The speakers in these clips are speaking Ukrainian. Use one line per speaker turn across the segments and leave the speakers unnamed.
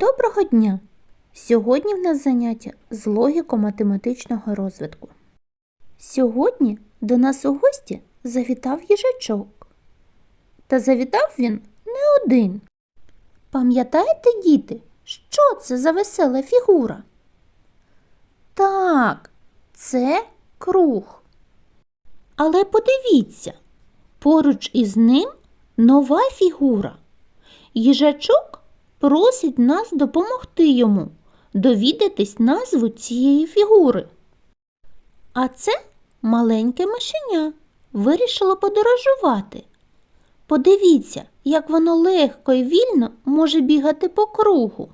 Доброго дня! Сьогодні в нас заняття з логіко-математичного розвитку. Сьогодні до нас у гості завітав їжачок. Та завітав він не один. Пам'ятаєте, діти, що це за весела фігура? Так, це круг. Але подивіться, поруч із ним нова фігура. Їжачок просить нас допомогти йому довідатись назву цієї фігури. А це маленьке мишеня вирішило подорожувати. Подивіться, як воно легко і вільно може бігати по кругу.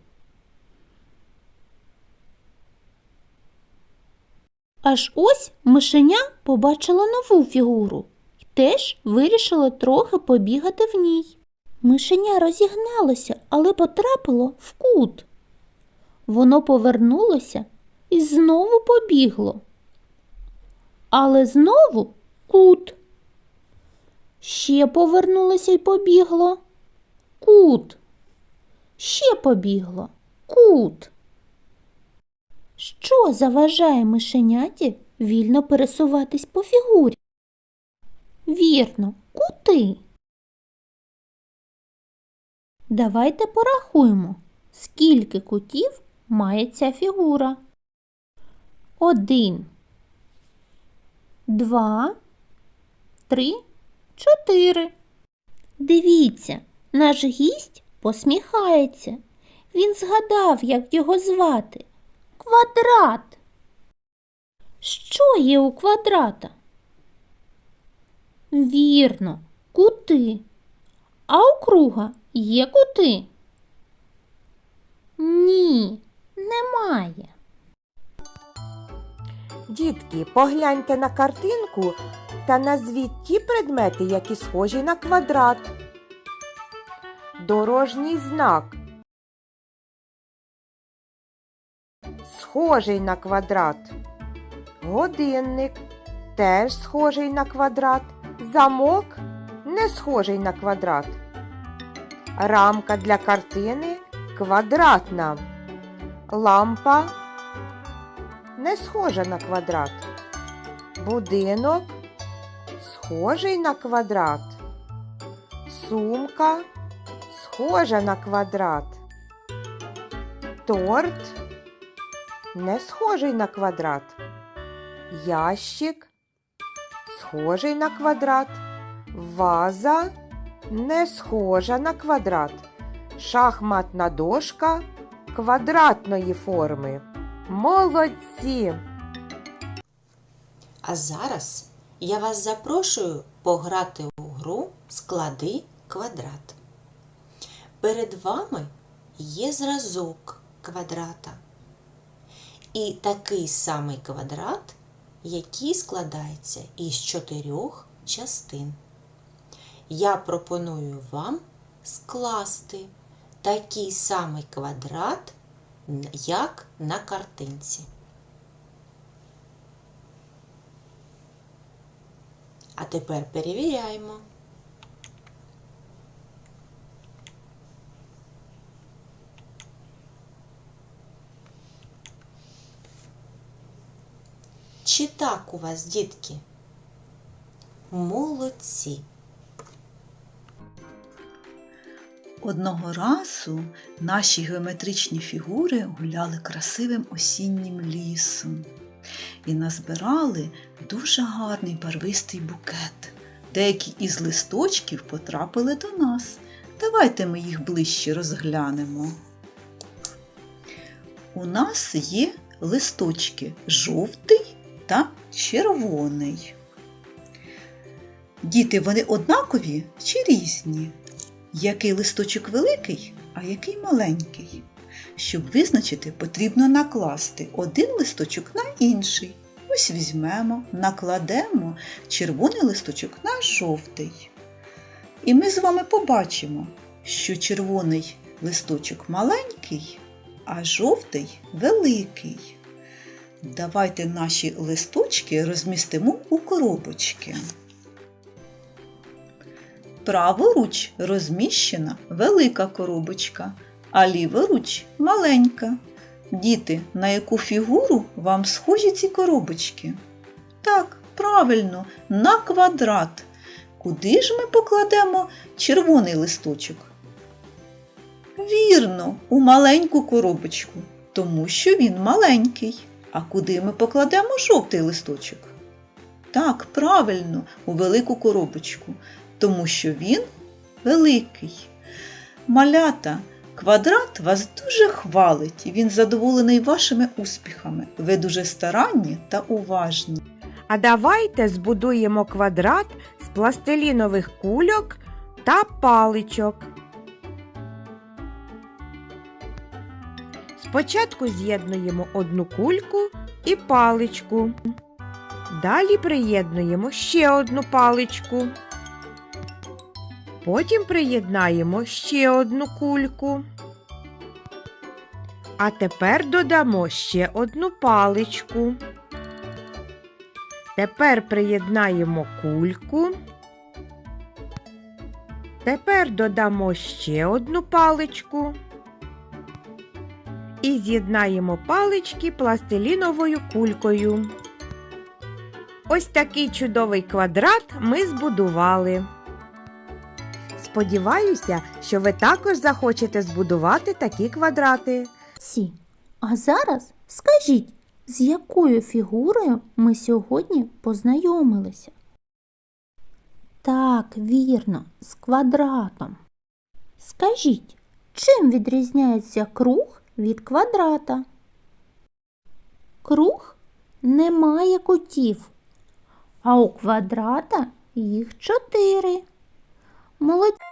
Аж ось мишеня побачила нову фігуру і теж вирішила трохи побігати в ній. Мишеня розігналося, але потрапило в кут. Воно повернулося і знову побігло. Але знову кут. Ще повернулося і побігло. Кут. Ще побігло. Кут. Що заважає мишеняті вільно пересуватись по фігурі? Вірно, кути. Давайте порахуємо, скільки кутів має ця фігура. Один, два, три, чотири. Дивіться, наш гість посміхається. Він згадав, як його звати. Квадрат. Що є у квадрата? Вірно, кути. А у круга є кути? Ні, немає.
Дітки, погляньте на картинку та назвіть ті предмети, які схожі на квадрат. Дорожній знак. Схожий на квадрат. Годинник теж схожий на квадрат. Замок не схожий на квадрат. Рамка для картини квадратна. Лампа не схожа на квадрат. Будинок схожий на квадрат. Сумка схожа на квадрат. Торт не схожий на квадрат. Ящик схожий на квадрат. Ваза не схожа на квадрат. Шахматна дошка квадратної форми. Молодці!
А зараз я вас запрошую пограти у гру Склади квадрат. Перед вами є зразок квадрата. І такий самий квадрат, який складається із чотирьох частин. Я пропоную вам скласти такий самий квадрат, як на картинці. А тепер перевіряємо. Чи так у вас, дітки? Молодці!
Одного разу наші геометричні фігури гуляли красивим осіннім лісом і назбирали дуже гарний барвистий букет. Деякі із листочків потрапили до нас. Давайте ми їх ближче розглянемо. У нас є листочки жовтий та червоний. Діти, вони однакові чи різні? Який листочок великий, а який маленький. Щоб визначити, потрібно накласти один листочок на інший. Ось візьмемо, накладемо червоний листочок на жовтий. І ми з вами побачимо, що червоний листочок маленький, а жовтий великий. Давайте наші листочки розмістимо у коробочки. Праворуч розміщена велика коробочка, а ліворуч маленька. Діти, на яку фігуру вам схожі ці коробочки? Так, правильно, на квадрат. Куди ж ми покладемо червоний листочок? Вірно, у маленьку коробочку, тому що він маленький. А куди ми покладемо жовтий листочок? Так, правильно, у велику коробочку, тому що він великий. Малята, квадрат вас дуже хвалить, він задоволений вашими успіхами. Ви дуже старанні та уважні.
А давайте збудуємо квадрат з пластилінових кульок та паличок. Спочатку з'єднуємо одну кульку і паличку. Далі приєднуємо ще одну паличку. Потім приєднаємо ще одну кульку. А тепер додамо ще одну паличку. Тепер приєднаємо кульку. Тепер додамо ще одну паличку. І з'єднаємо палички пластиліновою кулькою. Ось такий чудовий квадрат ми збудували. Сподіваюся, що ви також захочете збудувати такі квадрати.
Сі. А зараз скажіть, з якою фігурою ми сьогодні познайомилися? Так, вірно, з квадратом. Скажіть, чим відрізняється круг від квадрата? Круг не має кутів, а у квадрата їх чотири. Молодці.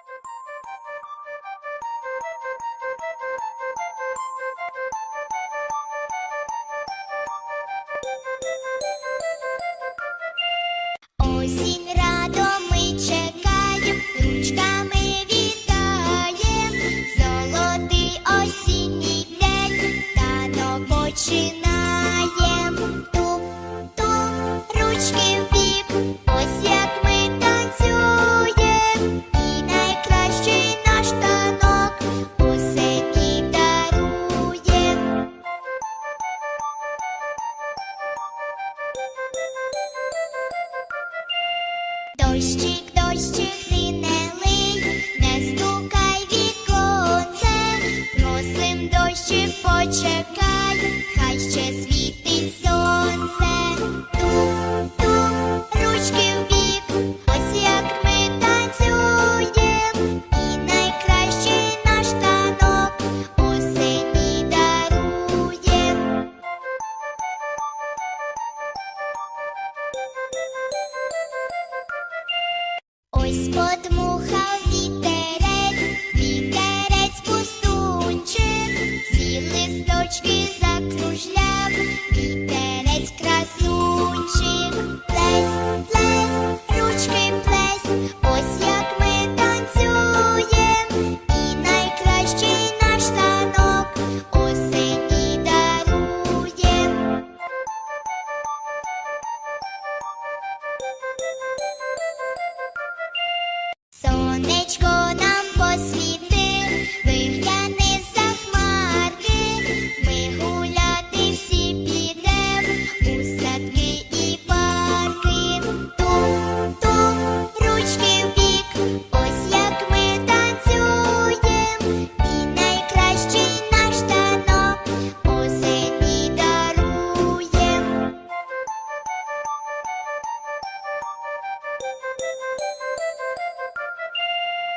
Dojścig, dojścig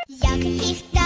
Як ліхтарики